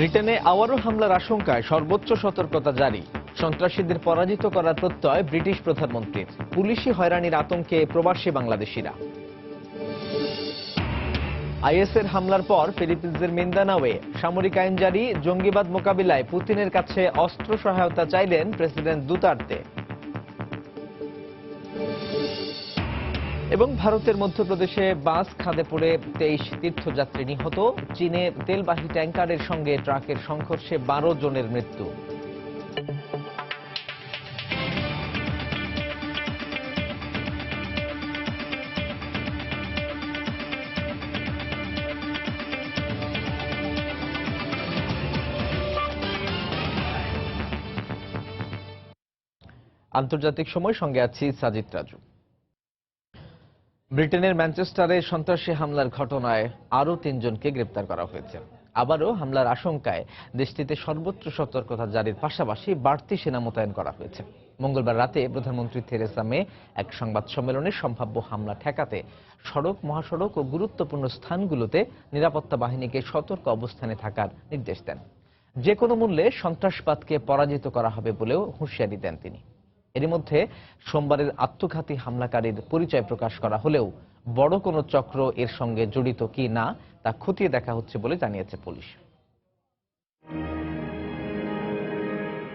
ব্রিটেনে আবারও হামলার আশঙ্কায় সর্বোচ্চ সতর্কতা জারি। সন্ত্রাসীদের পরাজিত করার প্রত্যয় ব্রিটিশ প্রধানমন্ত্রীর। পুলিশি হয়রানির আতঙ্কে প্রবাসী বাংলাদেশিরা। আইএসের হামলার পর ফিলিপিন্সের মিন্দানাওয়ে সামরিক আইন জারি, জঙ্গিবাদ মোকাবিলায় পুতিনের কাছে অস্ত্র সহায়তা চাইলেন প্রেসিডেন্ট দুতার্তে। এবং ভারতের মধ্যপ্রদেশে বাস খাদে পড়ে তেইশ তীর্থযাত্রী নিহত। চীনে তেলবাহী ট্যাঙ্কারের সঙ্গে ট্রাকের সংঘর্ষে বারো জনের মৃত্যু। আন্তর্জাতিক সময় সঙ্গে আছি সাজিদ রাজু। ব্রিটেনের ম্যানচেস্টারে সন্ত্রাসী হামলার ঘটনায় আরও তিনজনকে গ্রেপ্তার করা হয়েছে। আবারও হামলার আশঙ্কায় দেশটিতে সর্বোচ্চ সতর্কতা জারির পাশাপাশি বাড়তি সেনা মোতায়েন করা হয়েছে। মঙ্গলবার রাতে প্রধানমন্ত্রী থেরেসা মে এক সংবাদ সম্মেলনে সম্ভাব্য হামলা ঠেকাতে সড়ক, মহাসড়ক ও গুরুত্বপূর্ণ স্থানগুলোতে নিরাপত্তা বাহিনীকে সতর্ক অবস্থানে থাকার নির্দেশ দেন। যে কোনো মূল্যে সন্ত্রাসবাদকে পরাজিত করা হবে বলেও হুঁশিয়ারি দেন তিনি। এরই মধ্যে সোমবারের আত্মঘাতী হামলাকারীর পরিচয় প্রকাশ করা হলেও বড় কোনো চক্র এর সঙ্গে জড়িত কি না তা খতিয়ে দেখা হচ্ছে বলে জানিয়েছে পুলিশ।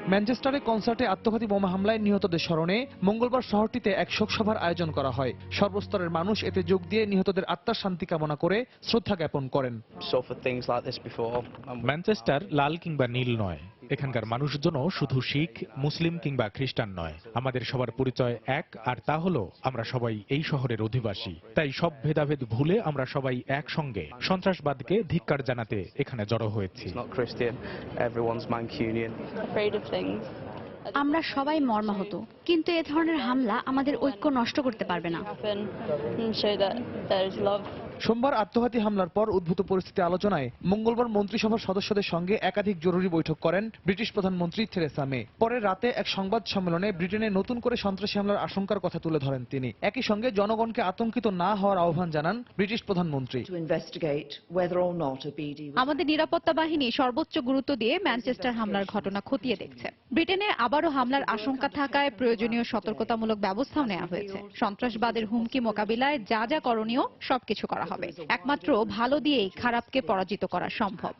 ম্যানচেস্টারে কনসার্টে আত্মঘাতী বোমা হামলায় নিহতদের স্মরণে মঙ্গলবার শহরটিতে এক শোকসভার আয়োজন করা হয়। সর্বস্তরের মানুষ এতে যোগ দিয়ে নিহতদের আত্মার শান্তি কামনা করে শ্রদ্ধা জ্ঞাপন করেন। ম্যানচেস্টার লাল কিংবা নীল নয়। এখানকার মানুষজনও শুধু শিখ মুসলিম কিংবা খ্রিস্টান নয়। আমাদের সবার পরিচয় এক আর তা হলো আমরা সবাই এই শহরের অধিবাসী। তাই সব ভেদাভেদ ভুলে আমরা সবাই একসঙ্গে সন্ত্রাসবাদকে ধিক্কার জানাতে এখানে জড়ো হয়েছি. আমরা সবাই মর্মাহত কিন্তু এ ধরনের হামলা আমাদের ঐক্য নষ্ট করতে পারবে না। সোমবার আত্মঘাতী হামলার পর উদ্ভূত পরিস্থিতি আলোচনায় মঙ্গলবার মন্ত্রিসভার সদস্যদের সঙ্গে একাধিক জরুরি বৈঠক করেন ব্রিটিশ প্রধানমন্ত্রী থেরেসা মে। পরে রাতে এক সংবাদ সম্মেলনে ব্রিটেনে নতুন করে সন্ত্রাসী হামলার আশঙ্কার কথা তুলে ধরেন তিনি। একই সঙ্গে জনগণকে আতঙ্কিত না হওয়ার আহ্বান জানান ব্রিটিশ প্রধানমন্ত্রী। আমাদের নিরাপত্তা বাহিনী সর্বোচ্চ গুরুত্ব দিয়ে ম্যানচেস্টার হামলার ঘটনা খতিয়ে দেখছে। ব্রিটেনে আবারও হামলার আশঙ্কা থাকায় প্রয়োজনীয় সতর্কতামূলক ব্যবস্থাও নেওয়া হয়েছে। সন্ত্রাসবাদের হুমকি মোকাবিলায় যা যা করণীয় সবকিছু করা হবে। একমাত্র ভালো দিয়েই খারাপকে পরাজিত করা সম্ভব।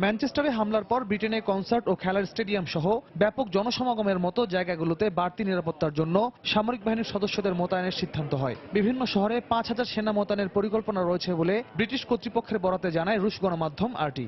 ম্যানচেস্টারে হামলার পর ব্রিটেনে কনসার্ট ও খেলার স্টেডিয়াম সহ ব্যাপক জনসমাগমের মতো জায়গাগুলোতে বাড়তি নিরাপত্তার জন্য সামরিক বাহিনীর সদস্যদের মোতায়েনের সিদ্ধান্ত হয়। বিভিন্ন শহরে পাঁচ হাজার সেনা মোতায়েনের পরিকল্পনা রয়েছে বলে ব্রিটিশ কর্তৃপক্ষের বরাতে জানায় রুশ গণমাধ্যম আরটি।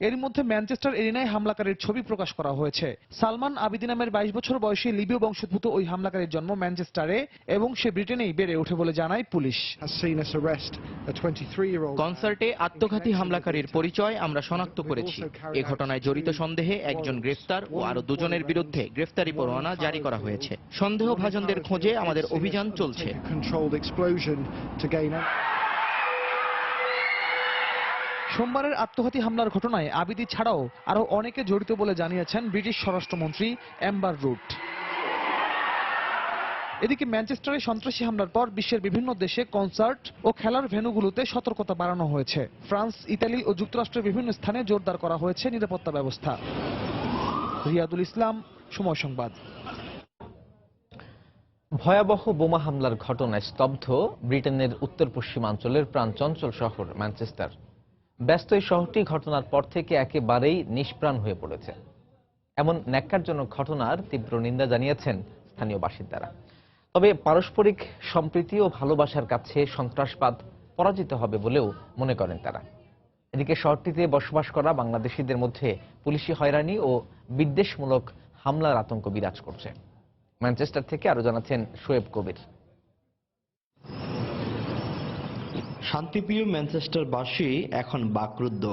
এর মধ্যে ম্যানচেস্টার এরিনায় হামলাকারীর ছবি প্রকাশ করা হয়েছে। সালমান আবিদি নামের বাইশ বছর বয়সী লিবীয় বংশোদ্ভূত ওই হামলাকারীর জন্ম ম্যানচেস্টারে এবং সে ব্রিটেনেই বেড়ে ওঠে বলে জানায় পুলিশ। Has seen us arrest a 23-year-old. কনসার্টে আত্মঘাতী হামলাকারীর পরিচয় আমরা শনাক্ত করেছি। এ ঘটনায় জড়িত সন্দেহে একজন গ্রেফতার ও আরও দুজনের বিরুদ্ধে গ্রেফতারি পরোয়ানা জারি করা হয়েছে। সন্দেহভাজনদের খোঁজে আমাদের অভিযান চলছে। সোমবারের আত্মঘাতী হামলার ঘটনায় আবিদি ছাড়াও আরও অনেকে জড়িত বলে জানিয়েছেন ব্রিটিশ স্বরাষ্ট্রমন্ত্রী অ্যাম্বার রুট। এদিকে ম্যানচেস্টারে সন্ত্রাসী হামলার পর বিশ্বের বিভিন্ন দেশে কনসার্ট ও খেলার ভেন্যুগুলোতে সতর্কতা বাড়ানো হয়েছে। ফ্রান্স, ইতালি ও যুক্তরাষ্ট্রের বিভিন্ন স্থানে জোরদার করা হয়েছে নিরাপত্তা ব্যবস্থা। রিয়াদুল ইসলাম, সময় সংবাদ। ভয়াবহ বোমা হামলার ঘটনায় স্তব্ধ ব্রিটেনের উত্তর পশ্চিমাঞ্চলের প্রাণচঞ্চল শহর ম্যানচেস্টার। ব্যস্ত এই শহরটি ঘটনার পর থেকে একেবারেই নিষ্প্রাণ হয়ে পড়েছে। এমন ন্যাক্কারজনক ঘটনার তীব্র নিন্দা জানিয়েছেন স্থানীয় বাসিন্দারা। তবে পারস্পরিক সম্প্রীতি ও ভালোবাসার কাছে সন্ত্রাসবাদ পরাজিত হবে বলেও মনে করেন তারা। এদিকে শহরটিতে বসবাস করা বাংলাদেশিদের মধ্যে পুলিশি হয়রানি ও বিদ্বেষমূলক হামলার আতঙ্ক বিরাজ করছে। ম্যানচেস্টার থেকে আরও জানাচ্ছেন শোয়েব কবির। শান্তিপ্রিয় ম্যানচেস্টারবাসী এখন বাকরুদ্ধ।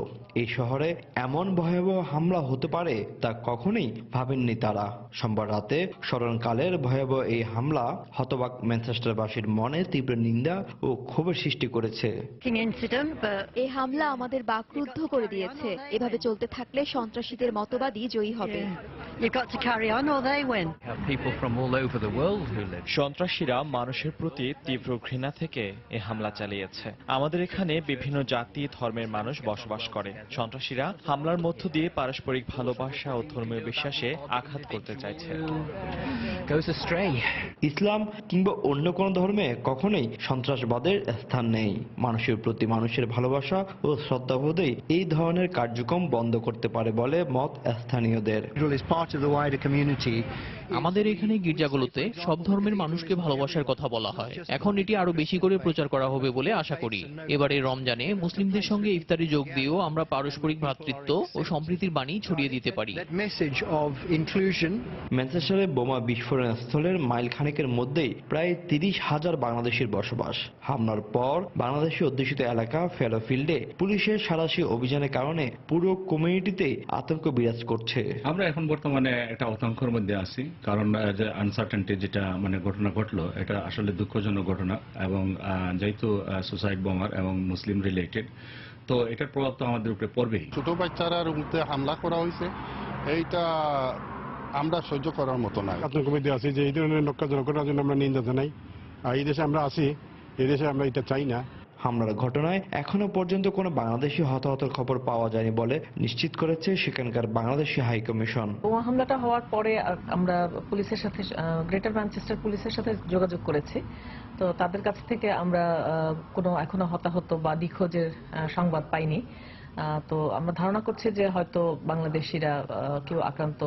এই শহরে এমন ভয়াবহ হামলা হতে পারে তা কখনোই ভাবেননি তারা। সোমবার রাতে স্মরণকালের ভয়াবহ এই হামলা হতবাক ম্যানচেস্টারবাসীর মনে তীব্র নিন্দা ও ক্ষোভের সৃষ্টি করেছে। এই হামলা আমাদের বাকরুদ্ধ করে দিয়েছে। এভাবে চলতে থাকলে সন্ত্রাসীদের মতবাদই জয়ী হবে। সন্ত্রাসীরা মানুষের প্রতি তীব্র ঘৃণা থেকে এ হামলা চালিয়েছে। আমাদের এখানে বিভিন্ন জাতি ধর্মের মানুষ বসবাস করে। সন্ত্রাসীরা হামলার মধ্য দিয়ে পারস্পরিক ভালোবাসা ও ধর্মীয় বিশ্বাসে আঘাত করতে চাইছে। ইসলাম কিংবা অন্য কোনো ধর্মে কখনোই সন্ত্রাসবাদের স্থান নেই। মানুষের প্রতি মানুষের ভালোবাসা ও শ্রদ্ধাবোধই এই ধরনের কার্যক্রম বন্ধ করতে পারে বলে মত স্থানীয়দের। আমাদের এখানে গির্জাগুলোতে সব ধর্মের মানুষকে ভালোবাসার কথা বলা হয়। এখন এটি আরও বেশি করে প্রচার করা হবে বলে আশা করি। এবারে রমজানে মুসলিমদের সঙ্গে ইফতারি যোগ দিয়েও আমরা পারস্পরিক ভ্রাতৃত্ব ও সম্প্রীতির বাণী ছড়িয়ে দিতে পারি। ম্যানচেস্টারে বোমা বিস্ফোরণ স্থলের মাইল খানেকের মধ্যেই প্রায় তিরিশ হাজার বাংলাদেশের বসবাস। হামলার পর বাংলাদেশি অধ্যুষিত এলাকা ফেলোফিল্ডে পুলিশের সারাশি অভিযানের কারণে পুরো কমিউনিটিতে আতঙ্ক বিরাজ করছে। আমরা এখন বর্তমানে একটা আতঙ্কের মধ্যে আছি কারণ যে আনসার্টেনটি যেটা মানে ঘটনা ঘটলো এটা আসলে দুঃখজনক ঘটনা এবং আহ, যেহেতু সুসাইড বোমার এবং মুসলিম রিলেটেড তো এটার প্রভাব তো আমাদের উপরে পড়বেই। ছোট বাচ্চারা উপরে হামলা করা হয়েছে। এইটা আমরা সহ্য করার মতো না আতঙ্ক মধ্যে আছি যে এই ধরনের লক্ষ্যজনক জনগণের জন্য আমরা নিন্দা জানাই। আর এই দেশে আমরা আছি এই দেশে আমরা এটা চাই না। হামলার ঘটনায় এখনও পর্যন্ত কোনো বাংলাদেশি হতাহতের খবর পাওয়া যায়নি বলে নিশ্চিত করেছে সেখানকার বাংলাদেশি হাই কমিশন। বোমা হামলাটা হওয়ার পরে আমরা পুলিশের সাথে গ্রেটার ম্যানচেস্টার পুলিশের সাথে যোগাযোগ করেছি। তো তাদের কাছ থেকে আমরা কোনো এখনও হতাহত বা নিখোঁজের সংবাদ পাইনি। তো আমরা ধারণা করছি যে হয়তো বাংলাদেশিরা কেউ আক্রান্ত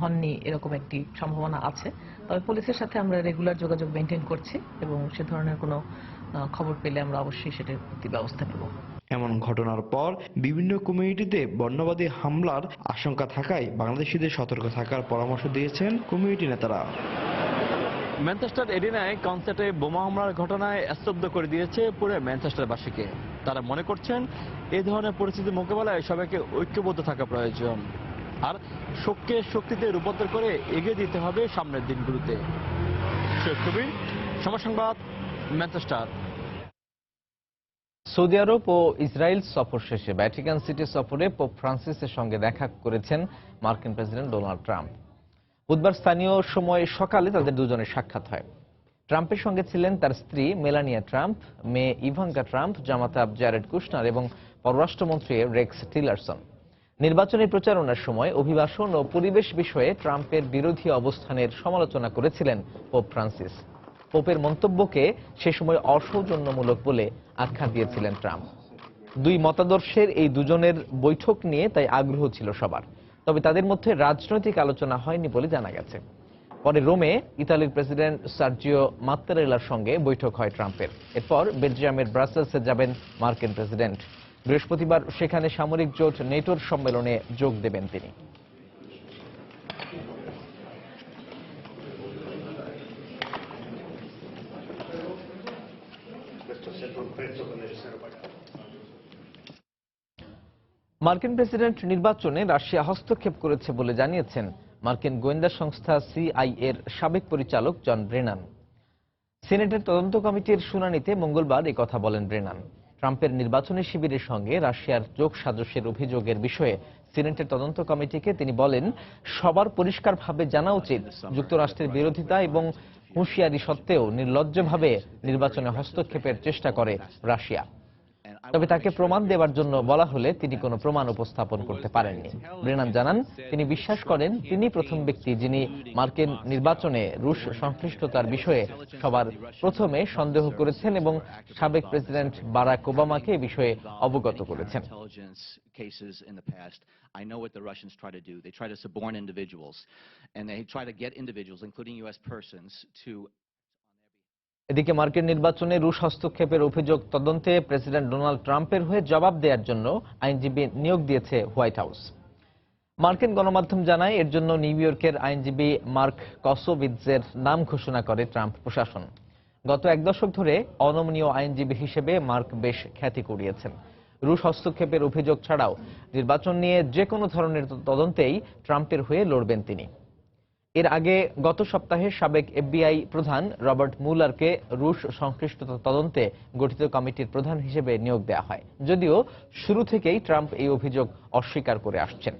হননি এরকম একটি সম্ভাবনা আছে। তবে পুলিশের সাথে আমরা রেগুলার যোগাযোগ মেনটেন করছি এবং সে ধরনের কোনো খবর পেলে আমরা অবশ্যই সেটার প্রতি ব্যবস্থা নেব। এমন ঘটনার পর বিভিন্ন কমিউনিটিতে বর্ণবাদী হামলার আশঙ্কা থাকায় বাংলাদেশিদের সতর্ক থাকার পরামর্শ দিয়েছেন কমিউনিটি নেতারা। ম্যানচেস্টার এরিনায় কনসার্টে বোমা হামলার ঘটনায় স্তব্ধ করে দিয়েছে পুরো ম্যানচেস্টারবাসীকে। তারা মনে করছেন এই ধরনের পরিস্থিতি মোকাবেলায় সবাইকে ঐক্যবদ্ধ থাকা প্রয়োজন। আর শোককে শক্তিতে রূপান্তর করে এগিয়ে দিতে হবে সামনের দিনগুলোতে। শেখ কবির সময় সংবাদ ম্যানচেস্টার। সৌদি আরব ও ইসরায়েল সফর শেষে ভ্যাটিকান সিটি সফরে পোপ ফ্রান্সিসের সঙ্গে দেখা করেছেন মার্কিন প্রেসিডেন্ট ডোনাল্ড ট্রাম্প। বুধবার স্থানীয় সময় সকালে তাদের দুজনের সাক্ষাৎ হয়। ট্রাম্পের সঙ্গে ছিলেন তার স্ত্রী মেলানিয়া ট্রাম্প, মেয়ে ইভাঙ্কা ট্রাম্প জামাতাব জ্যারেড কুশনার এবং পররাষ্ট্রমন্ত্রী রেক্স টিলারসন। নির্বাচনী প্রচারণার সময় অভিবাসন ও পরিবেশ বিষয়ে ট্রাম্পের বিরোধী অবস্থানের সমালোচনা করেছিলেন পোপ ফ্রান্সিস। পোপের মন্তব্যকে সে সময় অসৌজন্যমূলক বলে আখ্যা দিয়েছিলেন ট্রাম্প। দুই মতাদর্শের এই দুজনের বৈঠক নিয়ে তাই আগ্রহ ছিল সবার। তবে তাদের মধ্যে রাজনৈতিক আলোচনা হয়নি বলে জানা গেছে। পরে রোমে ইতালির প্রেসিডেন্ট সার্জিও মাত্তারেলার সঙ্গে বৈঠক হয় ট্রাম্পের। এরপর বেলজিয়ামের ব্রাসেলসে যাবেন মার্কিন প্রেসিডেন্ট। বৃহস্পতিবার সেখানে সামরিক জোট নেটোর সম্মেলনে যোগ দেবেন তিনি। মার্কিন প্রেসিডেন্ট নির্বাচনে রাশিয়া হস্তক্ষেপ করেছে বলে জানিয়েছেন মার্কিন গোয়েন্দা সংস্থা সিআইএর সাবেক পরিচালক জন ব্রেনান। সিনেটের তদন্ত কমিটির শুনানিতে মঙ্গলবার কথা বলেন ব্রেনান। ট্রাম্পের নির্বাচনী শিবিরের সঙ্গে রাশিয়ার যোগ সাজসের অভিযোগের বিষয়ে সিনেটের তদন্ত কমিটিকে তিনি বলেন, সবার পরিষ্কারভাবে জানা উচিত যুক্তরাষ্ট্রের বিরোধিতা এবং হুঁশিয়ারি সত্ত্বেও নির্লজ্জভাবে নির্বাচনে হস্তক্ষেপের চেষ্টা করে রাশিয়া। তবে তাকে প্রমাণ দেওয়ার জন্য বলা হলে তিনি কোনো প্রমাণ উপস্থাপন করতে পারেননি ব্রেনান জানান তিনি বিশ্বাস করেন তিনি প্রথম ব্যক্তি যিনি মার্কিন নির্বাচনে রুশ সংশ্লিষ্টতার বিষয়ে সবার প্রথমে সন্দেহ করেছেন এবং সাবেক প্রেসিডেন্ট বারাক ওবামাকে এ বিষয়ে অবগত করেছেন I know what the Russians try to do. They try to suborn individuals, and they try to get individuals, including U.S. persons, to এদিকে মার্কিন নির্বাচনে রুশ হস্তক্ষেপের অভিযোগ তদন্তে প্রেসিডেন্ট ডোনাল্ড ট্রাম্পের হয়ে জবাব দেওয়ার জন্য আইনজীবী নিয়োগ দিয়েছে হোয়াইট হাউস। মার্কিন গণমাধ্যম জানায়, এর জন্য নিউ ইয়র্কের আইনজীবী মার্ক কসোভিৎজের নাম ঘোষণা করে ট্রাম্প প্রশাসন। গত এক দশক ধরে অনমনীয় আইনজীবী হিসেবে মার্ক বেশ খ্যাতি কুড়িয়েছেন। রুশ হস্তক্ষেপের অভিযোগ ছাড়াও নির্বাচন নিয়ে যে কোনো ধরনের তদন্তেই ট্রাম্পের হয়ে লড়বেন তিনি। এর আগে গত সপ্তাহে সাবেক এফবিআই প্রধান রবার্ট মুলারকে রুশ সংশ্লিষ্টতা তদন্তে গঠিত কমিটির প্রধান হিসেবে নিয়োগ দেওয়া হয়। যদিও শুরু থেকেই ট্রাম্প এই অভিযোগ অস্বীকার করে আসছেন।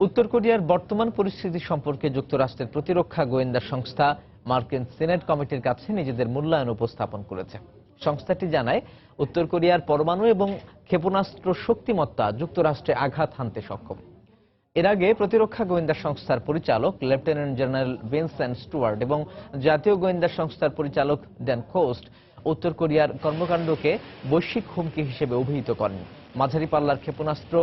উত্তর কোরিয়ার বর্তমান পরিস্থিতি সম্পর্কে যুক্তরাষ্ট্রের প্রতিরক্ষা গোয়েন্দা সংস্থা মার্কিন সিনেট কমিটির কাছে নিজেদের মূল্যায়ন উপস্থাপন করেছে। সংস্থাটি জানায়, উত্তর কোরিয়ার পরমাণু এবং ক্ষেপণাস্ত্র শক্তিমত্তা যুক্তরাষ্ট্রে আঘাত হানতে সক্ষম। এর আগে প্রতিরক্ষা গোয়েন্দা সংস্থার পরিচালক, লেফটেন্যান্ট জেনারেল ভিনসেন্ট স্টুয়ার্ট এবং জাতীয় গোয়েন্দা সংস্থার পরিচালক ড্যান কোস্ট উত্তর কোরিয়ার কর্মকাণ্ডকে বৈশ্বিক হুমকি হিসেবে অভিহিত করেন। মাঝারি পাল্লার ক্ষেপণাস্ত্র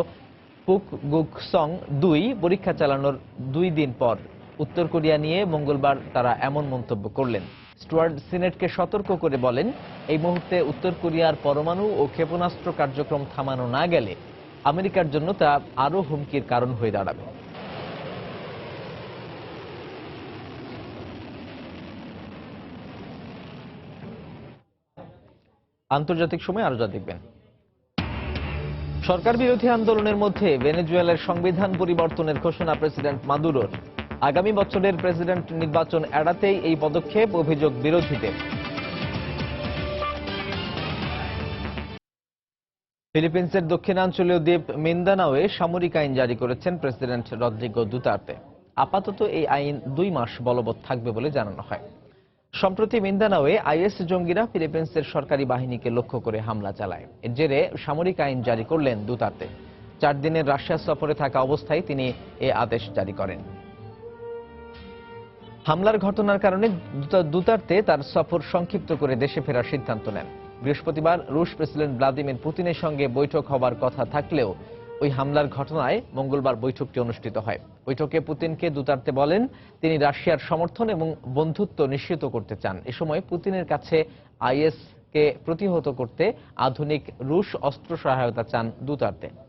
পুক গুক সং দুই পরীক্ষা চালানোর দুই দিন পর উত্তর কোরিয়া নিয়ে মঙ্গলবার তারা এমন মন্তব্য করলেন। স্টুয়ার্ড সিনেটকে সতর্ক করে বলেন, এই মুহূর্তে উত্তর কোরিয়ার পরমাণু ও ক্ষেপণাস্ত্র কার্যক্রম থামানো না গেলে আমেরিকার জন্য তা আরও হুমকির কারণ হয়ে দাঁড়াবে। আন্তর্জাতিক সময় আরও যা দেখবেন। সরকার বিরোধী আন্দোলনের মধ্যে ভেনেজুয়েলার সংবিধান পরিবর্তনের ঘোষণা প্রেসিডেন্ট মাদুরোর। আগামী বছরের প্রেসিডেন্ট নির্বাচন এড়াতেই এই পদক্ষেপ অভিযোগ বিরোধীদের। ফিলিপিন্সের দক্ষিণাঞ্চলীয় দ্বীপ মিন্দানাওয়ে সামরিক আইন জারি করেছেন প্রেসিডেন্ট রদ্রিগো দুতার্তে। আপাতত এই আইন দুই মাস বলবৎ থাকবে বলে জানানো হয়। সম্প্রতি মিন্দানাওয়ে আইএস জঙ্গিরা ফিলিপিন্সের সরকারি বাহিনীকে লক্ষ্য করে হামলা চালায়। এর জেরে সামরিক আইন জারি করলেন দুতার্তে। চার দিনের রাশিয়া সফরে থাকা অবস্থায় তিনি এ আদেশ জারি করেন। হামলার ঘটনার কারণে দুতা- দুতার্তে তার সফর সংক্ষিপ্ত করে দেশে ফেরার সিদ্ধান্ত নেন। বৃহস্পতিবার রুশ প্রেসিডেন্ট ভ্লাদিমির পুতিনের সঙ্গে বৈঠক হবার কথা থাকলেও ওই হামলার ঘটনায় মঙ্গলবার বৈঠকটি অনুষ্ঠিত হয়। বৈঠকে পুতিনকে দুতার্তে বলেন, তিনি রাশিয়ার সমর্থন এবং বন্ধুত্ব নিশ্চিত করতে চান। এ সময় পুতিনের কাছে আইএস কে প্রতিহত করতে আধুনিক রুশ অস্ত্র সহায়তা চান দুতার্তে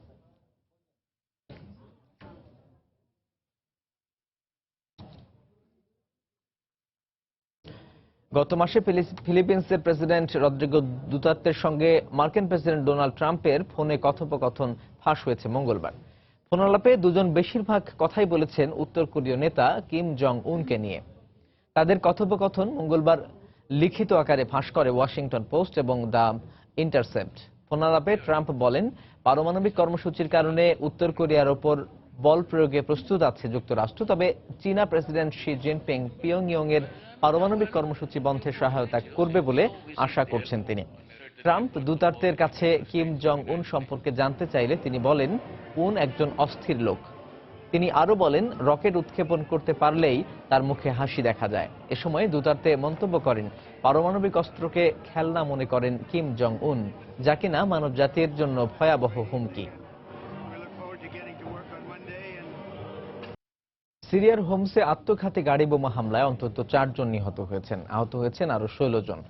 গত মাসে ফিলিপিন্সের প্রেসিডেন্ট রদ্রিগো দুতার্তের সঙ্গে মার্কিন প্রেসিডেন্ট ডোনাল্ড ট্রাম্পের ফোনে কথোপকথন ফাঁস হয়েছে মঙ্গলবার। ফোনালাপে দুজন বেশিরভাগ কথাই বলেছেন উত্তর কোরীয় নেতা কিম জং উনকে নিয়ে। তাদের কথোপকথন মঙ্গলবার লিখিত আকারে ফাঁস করে ওয়াশিংটন পোস্ট এবং দ্য ইন্টারসেপ্ট। ফোনালাপে ট্রাম্প বলেন, পারমাণবিক কর্মসূচির কারণে উত্তর কোরিয়ার ওপর বল প্রয়োগে প্রস্তুত আছে যুক্তরাষ্ট্র, তবে চীনা প্রেসিডেন্ট শি জিনপিং পিয়ংইয়ং এর পারমাণবিক কর্মসূচি বন্ধে সহায়তা করবে বলে আশা করছেন তিনি। ট্রাম্প দুতার্তের কাছে কিম জং উন সম্পর্কে জানতে চাইলে তিনি বলেন, উন একজন অস্থির লোক। তিনি আরও বলেন, রকেট উৎক্ষেপণ করতে পারলেই তার মুখে হাসি দেখা যায়। এ সময় দুতার্তে মন্তব্য করেন, পারমাণবিক অস্ত্রকে খেলনা মনে করেন কিম জং উন যা কিনা মানব জাতির জন্য ভয়াবহ হুমকি। সিরিয়ার হোমসে আত্মঘাতী গাড়ি বোমা হামলায় অন্তত চারজন নিহত হয়েছেন। আহত হয়েছেন আরও ষোলো জন।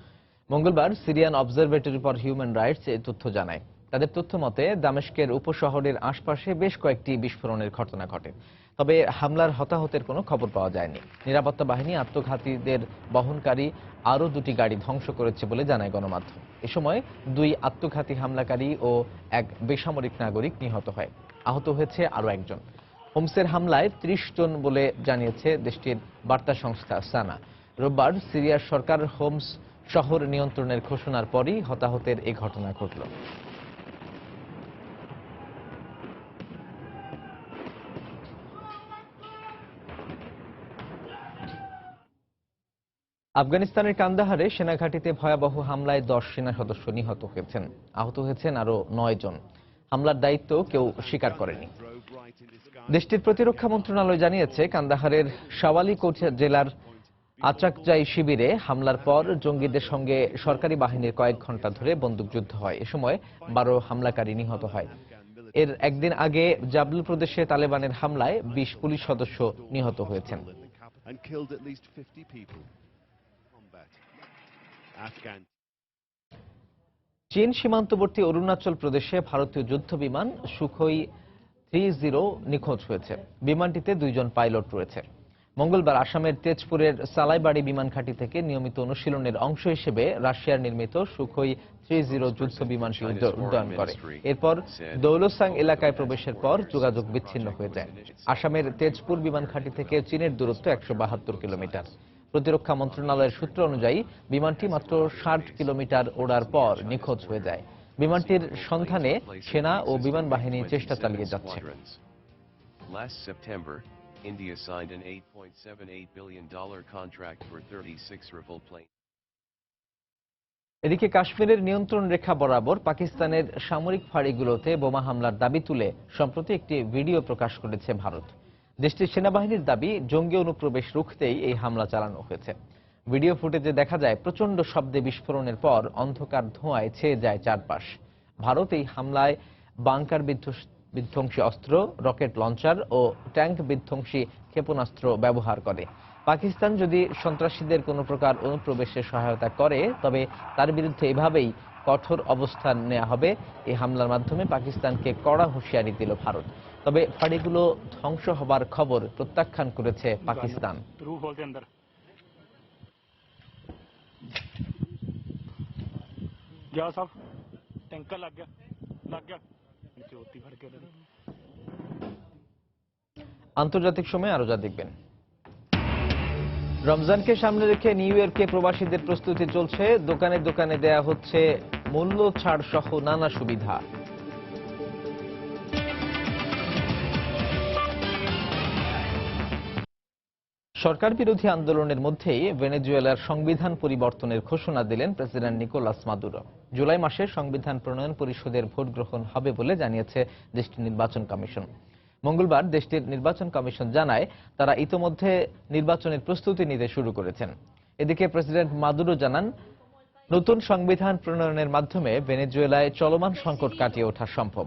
মঙ্গলবার Syrian observatory for human rights এই তথ্য জানায়। তাদের তথ্য মতে, দামেস্কের উপশহরের আশপাশে বেশ কয়েকটি বিস্ফোরণের ঘটনা ঘটে। তবে হামলার হতাহতের কোনো খবর পাওয়া যায়নি। নিরাপত্তা বাহিনী আত্মঘাতীদের বহনকারী আরও দুটি গাড়ি ধ্বংস করেছে বলে জানায় গণমাধ্যম। এ সময় দুই আত্মঘাতী হামলাকারী ও এক বেসামরিক নাগরিক নিহত হয়। আহত হয়েছে আরও একজন। হোমসের হামলায় ত্রিশ জন বলে জানিয়েছে দেশটির বার্তা সংস্থা সানা। রোববার সিরিয়ার সরকার হোমস শহর নিয়ন্ত্রণের ঘোষণার পরই হতাহতের এই ঘটনা ঘটল। আফগানিস্তানের কান্দাহারে সেনাঘাটিতে ভয়াবহ হামলায় দশ সেনা সদস্য নিহত হয়েছেন। আহত হয়েছেন আরও নয় জন। হামলার দায়িত্ব কেউ স্বীকার করেনি। দেশটির প্রতিরক্ষা মন্ত্রণালয় জানিয়েছে, কান্দাহারের শাওয়ালি কোটিয়া জেলার আচাকজাই শিবিরে হামলার পর জঙ্গিদের সঙ্গে সরকারি বাহিনীর কয়েক ঘণ্টা ধরে বন্দুকযুদ্ধ হয় এ সময় বারো হামলাকারী নিহত হয় এর একদিন আগে জাবলুল প্রদেশে তালেবানের হামলায় বিশ পুলিশ সদস্য নিহত হয়েছেন and killed at least 50 people. Combat. Afghan চীন সীমান্তবর্তী অরুণাচল প্রদেশে ভারতীয় যুদ্ধ বিমান সুখই থ্রি নিখোঁজ হয়েছে। বিমানটিতে দুইজন পাইলট রয়েছে। মঙ্গলবার আসামের তেজপুরের সালাইবাড়ি বিমান ঘাঁটি থেকে নিয়মিত অনুশীলনের অংশ হিসেবে রাশিয়ার নির্মিত সুখই থ্রি জিরো যুদ্ধ বিমানটি উড্ডয়ন করে। এরপর দৌলসাং এলাকায় প্রবেশের পর যোগাযোগ বিচ্ছিন্ন হয়ে যায়। আসামের তেজপুর বিমান ঘাঁটি থেকে চীনের দূরত্ব একশো বাহাত্তর কিলোমিটার। প্রতিরক্ষা মন্ত্রণালয়ের সূত্র অনুযায়ী, বিমানটি মাত্র ষাট কিলোমিটার ওড়ার পর নিখোঁজ হয়ে যায়। বিমানটির সন্ধানে সেনা ও বিমান বাহিনী চেষ্টা চালিয়ে যাচ্ছে Last September, India signed an $8.78 billion contract for 36 Rafale planes. এদিকে কাশ্মীরের নিয়ন্ত্রণ রেখা বরাবর পাকিস্তানের সামরিক ফাঁড়িগুলোতে বোমা হামলার দাবি তুলে সম্প্রতি একটি ভিডিও প্রকাশ করেছে ভারত দেশটির সেনাবাহিনীর দাবি জঙ্গি অনুপ্রবেশ রুখতেই এই হামলা চালানো হয়েছে ভিডিও ফুটেজে দেখা যায়, প্রচণ্ড শব্দে বিস্ফোরণের পর অন্ধকার ধোঁয়ায় ছেয়ে যায় চারপাশ। ভারত এই হামলায় বাংকার বিধ্বংসী অস্ত্র, রকেট লঞ্চার ও ট্যাঙ্ক বিধ্বংসী ক্ষেপণাস্ত্র ব্যবহার করে। পাকিস্তান যদি সন্ত্রাসীদের কোনো প্রকার অনুপ্রবেশে সহায়তা করে, তবে তার বিরুদ্ধে এভাবেই কঠোর অবস্থান নেওয়া হবে। এই হামলার মাধ্যমে পাকিস্তানকে কড়া হুঁশিয়ারি দিল ভারত। তবে ফাঁড়িগুলো ধ্বংস হবার খবর প্রত্যাখ্যান করেছে পাকিস্তান। ਜਾ ਸਭ ਟੈਂਕਰ ਲੱਗ ਗਿਆ ਲੱਗ ਗਿਆ জ্যোতি ফড়কে আন্তর্জাতিক সময়ে আরও যা দেখবেন। রমজানকে সামনে রেখে নিউ ইয়র্কে প্রবাসীদের প্রস্তুতি চলছে। দোকানে দোকানে দেয়া হচ্ছে মূল্য ছাড় সহ নানা সুবিধা। সরকার বিরোধী আন্দোলনের মধ্যেই ভেনেজুয়েলার সংবিধান পরিবর্তনের ঘোষণা দিলেন প্রেসিডেন্ট নিকোলাস মাদুরো। জুলাই মাসে সংবিধান প্রণয়ন পরিষদের ভোট গ্রহণ হবে বলে জানিয়েছে দেশটির নির্বাচন কমিশন। মঙ্গলবার দেশটির নির্বাচন কমিশন জানায়, তারা ইতোমধ্যে নির্বাচনের প্রস্তুতি নিতে শুরু করেছেন। এদিকে প্রেসিডেন্ট মাদুরো জানান, নতুন সংবিধান প্রণয়নের মাধ্যমে ভেনেজুয়েলায় চলমান সংকট কাটিয়ে ওঠা সম্ভব।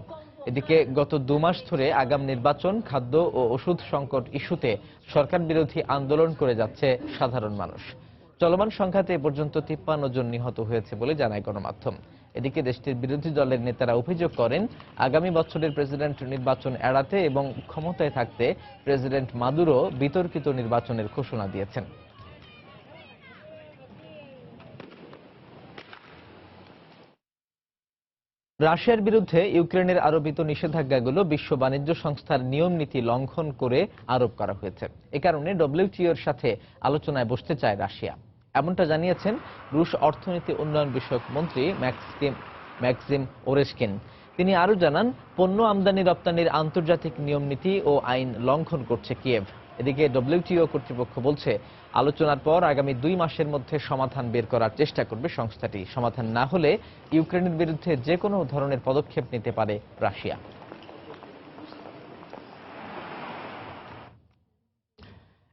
এদিকে গত দু মাস ধরে আগাম নির্বাচন, খাদ্য ও ওষুধ সংকট ইস্যুতে সরকার বিরোধী আন্দোলন করে যাচ্ছে সাধারণ মানুষ। চলমান সংঘাতে এ পর্যন্ত তিপ্পান্ন জন নিহত হয়েছে বলে জানায় গণমাধ্যম। এদিকে দেশটির বিরোধী দলের নেতারা অভিযোগ করেন, আগামী বছরের প্রেসিডেন্ট নির্বাচন এড়াতে এবং ক্ষমতায় থাকতে প্রেসিডেন্ট মাদুরো বিতর্কিত নির্বাচনের ঘোষণা দিয়েছেন। রাশিয়ার বিরুদ্ধে ইউক্রেনের আরোপিত নিষেধাজ্ঞাগুলো বিশ্ব বাণিজ্য সংস্থার নিয়ম নীতি লঙ্ঘন করে আরোপ করা হয়েছে। এ কারণে ডব্লিউটিওর সাথে আলোচনায় বসতে চায় রাশিয়া। এমনটা জানিয়েছেন রুশ অর্থনীতি উন্নয়ন বিষয়ক মন্ত্রী ম্যাক্সিম ম্যাক্সিম ওরেশকিন। তিনি আরও জানান, পণ্য আমদানি রপ্তানির আন্তর্জাতিক নিয়ম নীতি ও আইন লঙ্ঘন করছে কিয়েভ। এদিকে ডব্লিউটিও কর্তৃপক্ষ বলছে, আলোচনার পর আগামী দুই মাসের মধ্যে সমাধান বের করার চেষ্টা করবে সংস্থাটি। সমাধান না হলে ইউক্রেনের বিরুদ্ধে যে কোনো ধরনের পদক্ষেপ নিতে পারে রাশিয়া।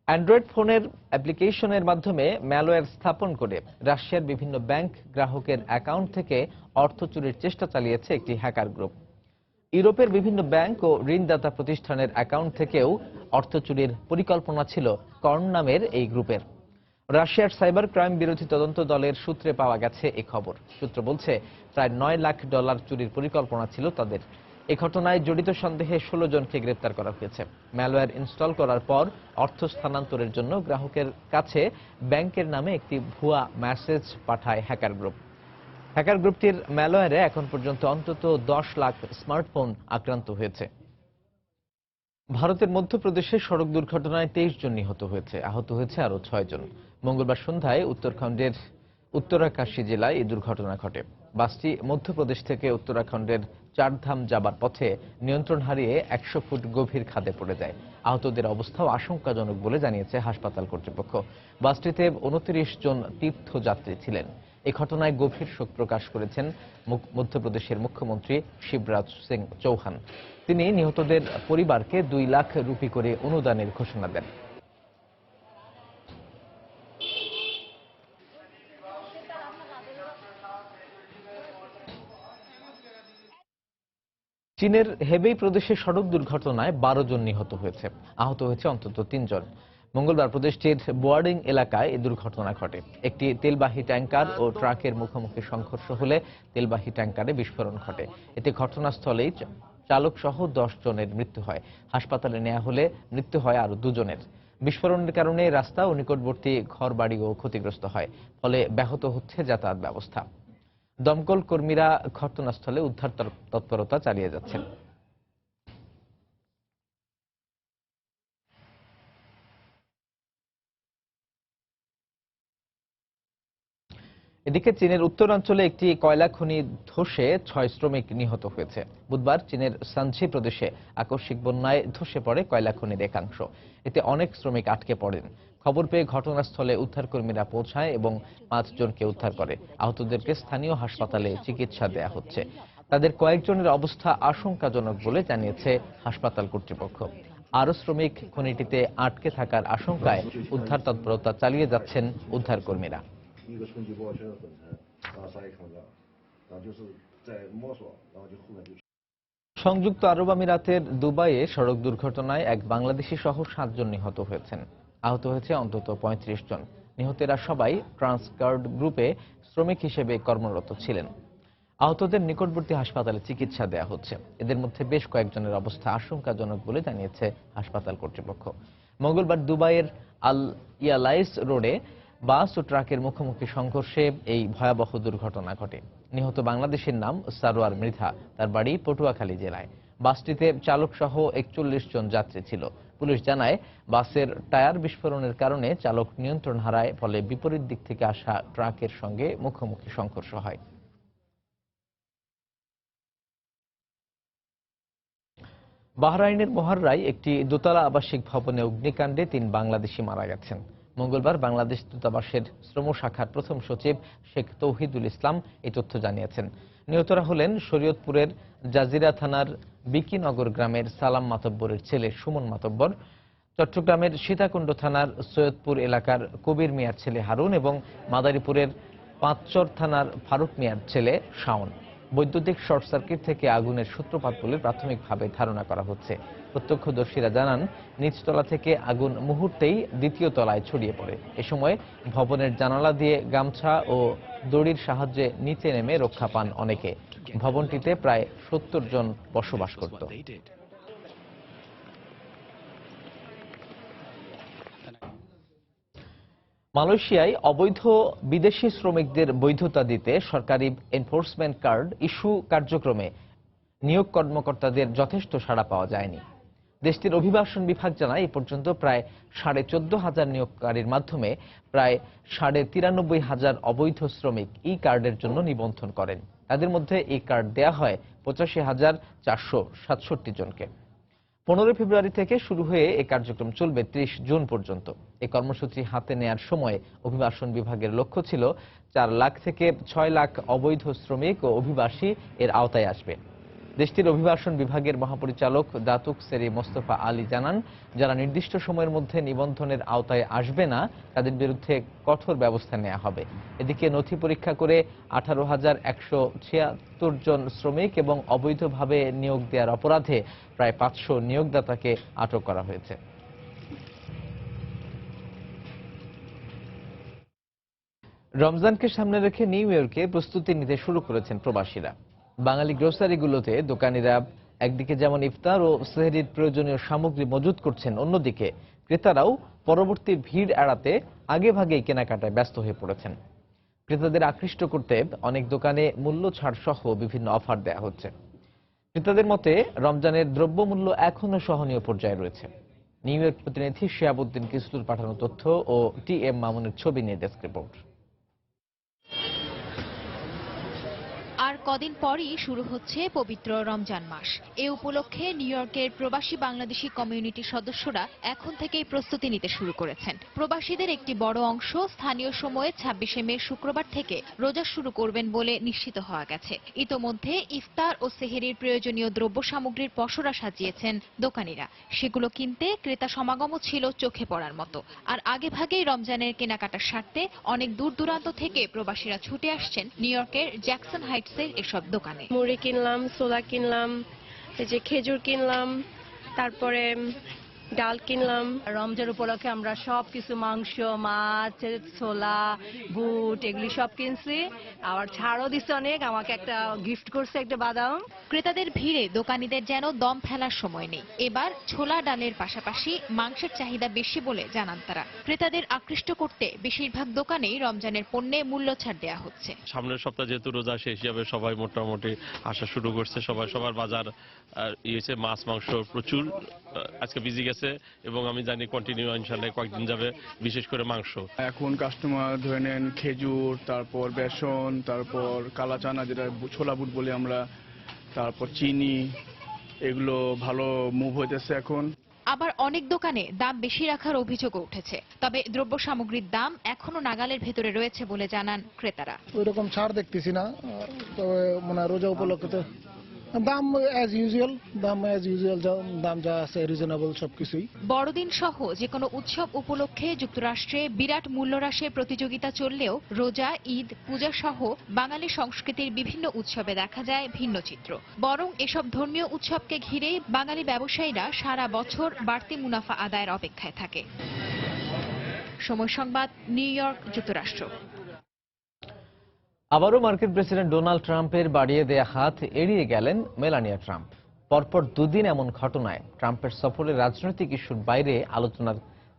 অ্যান্ড্রয়েড ফোনের অ্যাপ্লিকেশনের মাধ্যমে ম্যালওয়্যার স্থাপন করে রাশিয়ার বিভিন্ন ব্যাংক গ্রাহকের অ্যাকাউন্ট থেকে অর্থ চুরির চেষ্টা চালিয়েছে একটি হ্যাকার গ্রুপ। ইউরোপের বিভিন্ন ব্যাংক ও ঋণদাতা প্রতিষ্ঠানের অ্যাকাউন্ট থেকেও অর্থ চুরির পরিকল্পনা ছিল কর্ন নামের এই গ্রুপের। রাশিয়ার সাইবার ক্রাইম বিরোধী তদন্ত দলের সূত্রে পাওয়া গেছে এই খবর। সূত্র বলছে, প্রায় নয় লাখ ডলার চুরির পরিকল্পনা ছিল তাদের। এ ঘটনায় জড়িত সন্দেহে ষোলো জনকে গ্রেপ্তার করা হয়েছে। ম্যালওয়্যার ইনস্টল করার পর অর্থ স্থানান্তরের জন্য গ্রাহকের কাছে ব্যাংকের নামে একটি ভুয়া মেসেজ পাঠায় হ্যাকার গ্রুপ। হ্যাকার গ্রুপটির ম্যালওয়্যারে এখন পর্যন্ত অন্তত দশ লাখ স্মার্টফোন আক্রান্ত হয়েছে। ভারতের মধ্যপ্রদেশে সড়ক দুর্ঘটনায় তেইশ জন নিহত হয়েছে, আহত হয়েছে আরও ছয় জন। মঙ্গলবার সন্ধ্যায় উত্তরাখণ্ডের উত্তরাকাশী জেলায় এই দুর্ঘটনা ঘটে। বাসটি মধ্যপ্রদেশ থেকে উত্তরাখণ্ডের চারধাম যাবার পথে নিয়ন্ত্রণ হারিয়ে একশো ফুট গভীর খাদে পড়ে যায়। আহতদের অবস্থাও আশঙ্কাজনক বলে জানিয়েছে হাসপাতাল কর্তৃপক্ষ। বাসটিতে উনত্রিশ জন তীর্থযাত্রী ছিলেন। এই ঘটনায় গভীর শোক প্রকাশ করেছেন মধ্যপ্রদেশের মুখ্যমন্ত্রী শিবরাজ সিং চৌহান। তিনি নিহতদের পরিবারকে দুই লাখ রুপি করে অনুদানের ঘোষণা দেন। চীনের হেবেই প্রদেশে সড়ক দুর্ঘটনায় বারো জন নিহত হয়েছে। আহত হয়েছে অন্তত তিনজন। মঙ্গলবার প্রদেশটির বোয়ার্ডিং এলাকায় এই দুর্ঘটনা ঘটে। একটি তেলবাহী ট্যাঙ্কার ও ট্রাকের মুখোমুখি সংঘর্ষ হলে তেলবাহী ট্যাঙ্কারে বিস্ফোরণ ঘটে। এতে ঘটনাস্থলেই চালক সহ দশ জনের মৃত্যু হয়। হাসপাতালে নেওয়া হলে মৃত্যু হয় আরও দুজনের। বিস্ফোরণের কারণে রাস্তা ও নিকটবর্তী ঘরবাড়িও ক্ষতিগ্রস্ত হয়, ফলে ব্যাহত হচ্ছে যাতায়াত ব্যবস্থা। দমকল কর্মীরা ঘটনাস্থলে উদ্ধার তৎ- তৎপরতা চালিয়ে যাচ্ছেন। এদিকে চীনের উত্তরাঞ্চলে একটি কয়লা খনি ধসে ছয় শ্রমিক নিহত হয়েছে। বুধবার চীনের সানঝি প্রদেশে আকস্মিক বন্যায় ধসে পড়ে কয়লা খনির একাংশ। এতে অনেক শ্রমিক আটকে পড়েন। খবর পেয়ে ঘটনাস্থলে উদ্ধারকর্মীরা পৌঁছায় এবং পাঁচজনকে উদ্ধার করে। আহতদেরকে স্থানীয় হাসপাতালে চিকিৎসা দেয়া হচ্ছে। তাদের কয়েকজনের অবস্থা আশঙ্কাজনক বলে জানিয়েছে হাসপাতাল কর্তৃপক্ষ। আরও শ্রমিক খনিটিতে আটকে থাকার আশঙ্কায় উদ্ধার তৎপরতা চালিয়ে যাচ্ছেন উদ্ধারকর্মীরা। 一个冲击波身上粉尘，然后沙一冲撞，然后就是在摸索，然后就后面就。 সংযুক্ত আরব আমিরাতের দুবাইয়ে সড়ক দুর্ঘটনায় এক বাংলাদেশি সহ সাতজন নিহত হয়েছেন আহত হয়েছে অন্তত ৩৫ জন নিহতেরা সবাই ট্রান্সকার্ড গ্রুপে শ্রমিক হিসেবে কর্মরত ছিলেন আহতদের নিকটবর্তী হাসপাতালে চিকিৎসা দেওয়া হচ্ছে এদের মধ্যে বেশ কয়েকজনের অবস্থা আশঙ্কাজনক বলে জানিয়েছে হাসপাতাল কর্তৃপক্ষ মঙ্গলবার দুবাইয়ের আল ইয়ালাইস রোডে বাস ও ট্রাকের মুখোমুখি সংঘর্ষে এই ভয়াবহ দুর্ঘটনা ঘটে। নিহত বাংলাদেশের নাম সারোয়ার মৃধা, তার বাড়ি পটুয়াখালী জেলায়। বাসটিতে চালক সহ একচল্লিশ জন যাত্রী ছিল। পুলিশ জানায়, বাসের টায়ার বিস্ফোরণের কারণে চালক নিয়ন্ত্রণ হারায়, ফলে বিপরীত দিক থেকে আসা ট্রাকের সঙ্গে মুখোমুখি সংঘর্ষ হয়। বাহরাইনের মহাররায় একটি দোতলা আবাসিক ভবনে অগ্নিকাণ্ডে তিন বাংলাদেশি মারা গেছেন। মঙ্গলবার বাংলাদেশ দূতাবাসের শ্রম শাখার প্রথম সচিব শেখ তৌহিদুল ইসলাম এই তথ্য জানিয়েছেন। নিহতরা হলেন শরীয়তপুরের জাজিরা থানার বিকিনগর গ্রামের সালাম মাতব্বরের ছেলে সুমন মাতব্বর, চট্টগ্রামের সীতাকুণ্ড থানার সৈয়দপুর এলাকার কবির মিয়ার ছেলে হারুন এবং মাদারীপুরের পাঁচচর থানার ফারুক মিয়ার ছেলে শাওন। বৈদ্যুতিক শর্ট সার্কিট থেকে আগুনের সূত্রপাত বলে প্রাথমিকভাবে ধারণা করা হচ্ছে। প্রত্যক্ষদর্শীরা জানান নিচতলা থেকে আগুন মুহূর্তেই দ্বিতীয় তলায় ছড়িয়ে পড়ে। এ সময় ভবনের জানালা দিয়ে গামছা ও দড়ির সাহায্যে নিচে নেমে রক্ষা পান অনেকে। ভবনটিতে প্রায় সত্তর জন বসবাস করত। মালয়েশিয়ায় অবৈধ বিদেশি শ্রমিকদের বৈধতা দিতে সরকারি এনফোর্সমেন্ট কার্ড ইস্যু কার্যক্রমে নিয়োগ কর্মকর্তাদের যথেষ্ট সাড়া পাওয়া যায়নি। দেশটির অভিবাসন বিভাগ জানায়, এ পর্যন্ত প্রায় সাড়ে চোদ্দ হাজার নিয়োগকারীর মাধ্যমে প্রায় সাড়ে তিরানব্বই হাজার অবৈধ শ্রমিক ই কার্ডের জন্য নিবন্ধন করেন। তাদের মধ্যে এই কার্ড দেয়া হয় পঁচাশি হাজার চারশো সাতষট্টি জনকে। পনেরোই ফেব্রুয়ারি থেকে শুরু হয়ে এই কার্যক্রম চলবে ত্রিশ জুন পর্যন্ত। এই কর্মসূচি হাতে নেয়ার সময় অভিবাসন বিভাগের লক্ষ্য ছিল, চার লাখ থেকে ছয় লাখ অবৈধ শ্রমিক ও অভিবাসী এর আওতায় আসবে। দেশটির অভিবাসন বিভাগের মহাপরিচালক দাতুক সেরি মোস্তফা আলী জানান, যারা নির্দিষ্ট সময়ের মধ্যে নিবন্ধনের আওতায় আসবে না, তাদের বিরুদ্ধে কঠোর ব্যবস্থা নেওয়া হবে। এদিকে নথি পরীক্ষা করে আঠারো হাজার একশো জন শ্রমিক এবং অবৈধভাবে নিয়োগ দেওয়ার অপরাধে প্রায় পাঁচশো নিয়োগদাতাকে আটক করা হয়েছে। রমজানকে সামনে রেখে নিউ ইয়র্কে প্রস্তুতি নিতে শুরু করেছেন প্রবাসীরা। বাঙালি গ্রোসারিগুলোতে দোকানিরা একদিকে যেমন ইফতার ও সেহরির প্রয়োজনীয় সামগ্রী মজুত করছেন, অন্যদিকে ক্রেতারাও পরবর্তী ভিড় এড়াতে আগে ভাগেই কেনাকাটায় ব্যস্ত হয়ে পড়েছেন। ক্রেতাদের আকৃষ্ট করতে অনেক দোকানে মূল্য ছাড় সহ বিভিন্ন অফার দেওয়া হচ্ছে। ক্রেতাদের মতে, রমজানের দ্রব্যমূল্য এখনও সহনীয় পর্যায়ে রয়েছে। নিউ ইয়র্ক প্রতিনিধি শিয়াবুদ্দিন কিসুর পাঠানো তথ্য ও টি এম মামুনের ছবি নিয়ে ডেস্ক রিপোর্ট আর কদিন পরই শুরু হচ্ছে পবিত্র রমজান মাস। এ উপলক্ষে নিউ ইয়র্কের প্রবাসী বাংলাদেশি কমিউনিটির সদস্যরা এখন থেকেই প্রস্তুতি নিতে শুরু করেছেন। প্রবাসীদের একটি বড় অংশ স্থানীয় সময়ে ছাব্বিশে মে শুক্রবার থেকে রোজা শুরু করবেন বলে নিশ্চিত হওয়া গেছে। ইতোমধ্যে ইফতার ও সেহেরির প্রয়োজনীয় দ্রব্য সামগ্রীর পসরা সাজিয়েছেন দোকানিরা। সেগুলো কিনতে ক্রেতা সমাগমও ছিল চোখে পড়ার মতো। আর আগে ভাগেই রমজানের কেনাকাটার স্বার্থে অনেক দূর দূরান্ত থেকে প্রবাসীরা ছুটে আসছেন নিউ ইয়র্কের জ্যাকসন হাইটসের এসব দোকানে। মুড়ি কিনলাম সোলা কিনলাম এই যে খেজুর কিনলাম তারপরে ডাল কিনলাম। রমজান উপলক্ষে আমরা সব কিছু মাংস মাছ ছোলা বুট এগুলি সব কিনছি। আবার ছাড়ও দিচ্ছে অনেক আমাকে একটা গিফট করছে একটা বাদাম। ক্রেতাদের ভিড়ে দোকানীদের যেন দম ফেলার সময় নেই। এবার ছোলা ডালের পাশাপাশি মাংসের চাহিদা বেশি বলে জানান তারা। ক্রেতাদের আকৃষ্ট করতে বেশিরভাগ দোকানেই রমজানের পণ্যে মূল্য ছাড় দেওয়া হচ্ছে। সামনের সপ্তাহ যেহেতু রোজা শেষ যাবে সবাই মোটামুটি আসা শুরু করছে। সবাই সবার বাজার আর ইয়েছে মাছ মাংস প্রচুর। আজকে বিজি গেছে এবং আমি জানি কন্টিনিউ ইনশাল্লাহ কয়েকদিন যাবে বিশেষ করে মাংস। এখন কাস্টমার ধরে নেন খেজুর তারপর বেসন তারপর কালা চানা যেটা ছোলা বুট বলি আমরা তারপর চিনি এগুলো ভালো মুভ হইতেছে এখন। আবার অনেক দোকানে দাম বেশি রাখার অভিযোগ উঠেছে তবে দ্রব্য সামগ্রীর দাম এখনও নাগালের ভেতরে রয়েছে বলে জানান ক্রেতারা। ওই রকম ছাড় দেখতেছি না তবে মানে রোজা উপলক্ষে তো দাম অ্যাজ ইউজুয়াল দাম অ্যাজ ইউজুয়াল দাম যা আছে রিজনেবল সবকিছুই। বড়দিন সহ যে কোনো উৎসব উপলক্ষে যুক্তরাষ্ট্রে বিরাট মূল্যহ্রাসের প্রতিযোগিতা চললেও রোজা, ঈদ, পূজা সহ বাঙালি সংস্কৃতির বিভিন্ন উৎসবে দেখা যায় ভিন্ন চিত্র। বরং এসব ধর্মীয় উৎসবকে ঘিরেই বাঙালি ব্যবসায়ীরা সারা বছর বাড়তি মুনাফা আদায়ের অপেক্ষায় থাকে। সময় সংবাদ, নিউ ইয়র্ক, যুক্তরাষ্ট্র। আবারও মার্কিন প্রেসিডেন্ট ডোনাল্ড ট্রাম্পের বাড়িয়ে দেয়া হাত এড়িয়ে গেলেন মেলানিয়া ট্রাম্প। পরপর দুদিন এমন ঘটনায় ট্রাম্পের সফরে রাজনৈতিক ইস্যুর বাইরে আলোচনার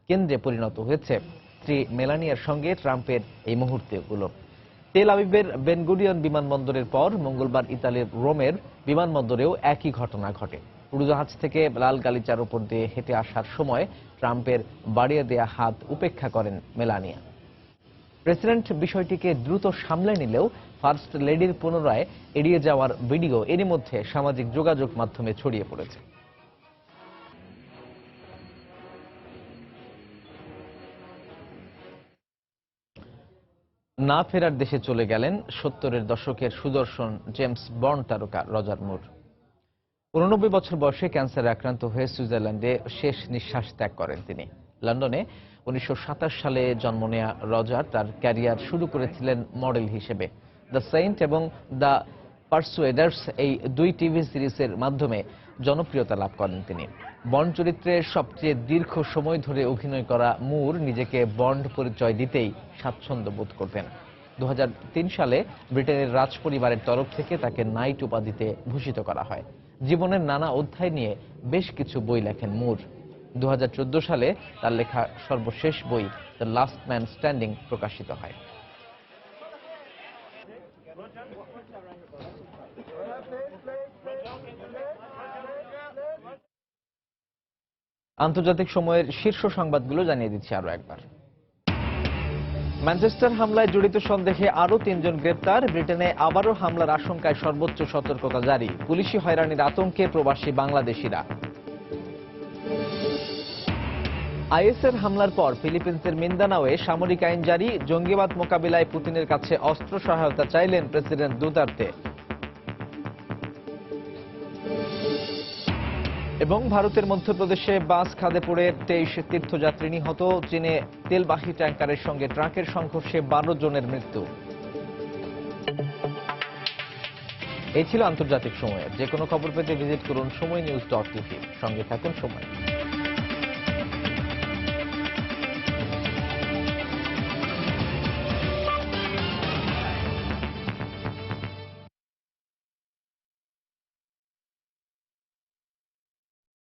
কেন্দ্রে পরিণত হয়েছে স্ত্রী মেলানিয়ার সঙ্গে ট্রাম্পের এই মুহূর্তগুলো। তেল আবিবের বেনগুরিয়ন বিমানবন্দরের পর মঙ্গলবার ইতালির রোমের বিমানবন্দরেও একই ঘটনা ঘটে। উড়োজাহাজ থেকে লাল গালিচার উপর দিয়ে হেঁটে আসার সময় ট্রাম্পের বাড়িয়ে দেয়া হাত উপেক্ষা করেন মেলানিয়া। প্রেসিডেন্ট বিষয়টিকে দ্রুত সামলে নিলেও ফার্স্ট লেডির পুনরায় এড়িয়ে যাওয়ার ভিডিও এরই মধ্যে সামাজিক যোগাযোগ মাধ্যমে ছড়িয়ে পড়েছে। না ফেরার দেশে চলে গেলেন সত্তরের দশকের সুদর্শন জেমস বন্ড তারকা রজার মুর। উননব্বই বছর বয়সে ক্যান্সারে আক্রান্ত হয়ে সুইজারল্যান্ডে শেষ নিঃশ্বাস ত্যাগ করেন তিনি। লন্ডনে উনিশশো সাতাশ সালে জন্ম নেয়া রজার তার ক্যারিয়ার শুরু করেছিলেন মডেল হিসেবে। দ্য সেন্ট এবং দ্য পার্সুয়েডার্স এই দুই টিভি সিরিজের মাধ্যমে জনপ্রিয়তা লাভ করেন তিনি। বন্ড চরিত্রে সবচেয়ে দীর্ঘ সময় ধরে অভিনয় করা মুর নিজেকে বন্ড পরিচয় দিতেই স্বাচ্ছন্দ্য বোধ করতেন। দু হাজার তিন সালে ব্রিটেনের রাজ পরিবারের তরফ থেকে তাকে নাইট উপাধিতে ভূষিত করা হয়। জীবনের নানা অধ্যায় নিয়ে বেশ কিছু বই লেখেন মুর। দু হাজার চোদ্দ সালে তার লেখা সর্বশেষ বই দ্য লাস্ট ম্যান স্ট্যান্ডিং প্রকাশিত হয়। আন্তর্জাতিক সময়ের শীর্ষ সংবাদগুলো জানিয়ে দিচ্ছি আরও একবার। ম্যানচেস্টার হামলায় জড়িত সন্দেহে আরও তিনজন গ্রেপ্তার। ব্রিটেনে আবারও হামলার আশঙ্কায় সর্বোচ্চ সতর্কতা জারি। পুলিশি হয়রানির আতঙ্কে প্রবাসী বাংলাদেশিরা। আইএসের হামলার পর ফিলিপিন্সের মিন্দানাওয়ে সামরিক আইন জারি, জঙ্গিবাদ মোকাবিলায় পুতিনের কাছে অস্ত্র সহায়তা চাইলেন প্রেসিডেন্ট দুতার্তে। এবং ভারতের মধ্যপ্রদেশে বাস খাদে পড়ে তেইশ তীর্থযাত্রী নিহত। চীনে তেলবাহী ট্যাঙ্কারের সঙ্গে ট্রাকের সংঘর্ষে বারো জনের মৃত্যু। এই ছিল আন্তর্জাতিক সময়ে যে কোনো খবর পেতে ভিজিট করুন সময় নিউজ ডট সঙ্গে থাকুন সময়।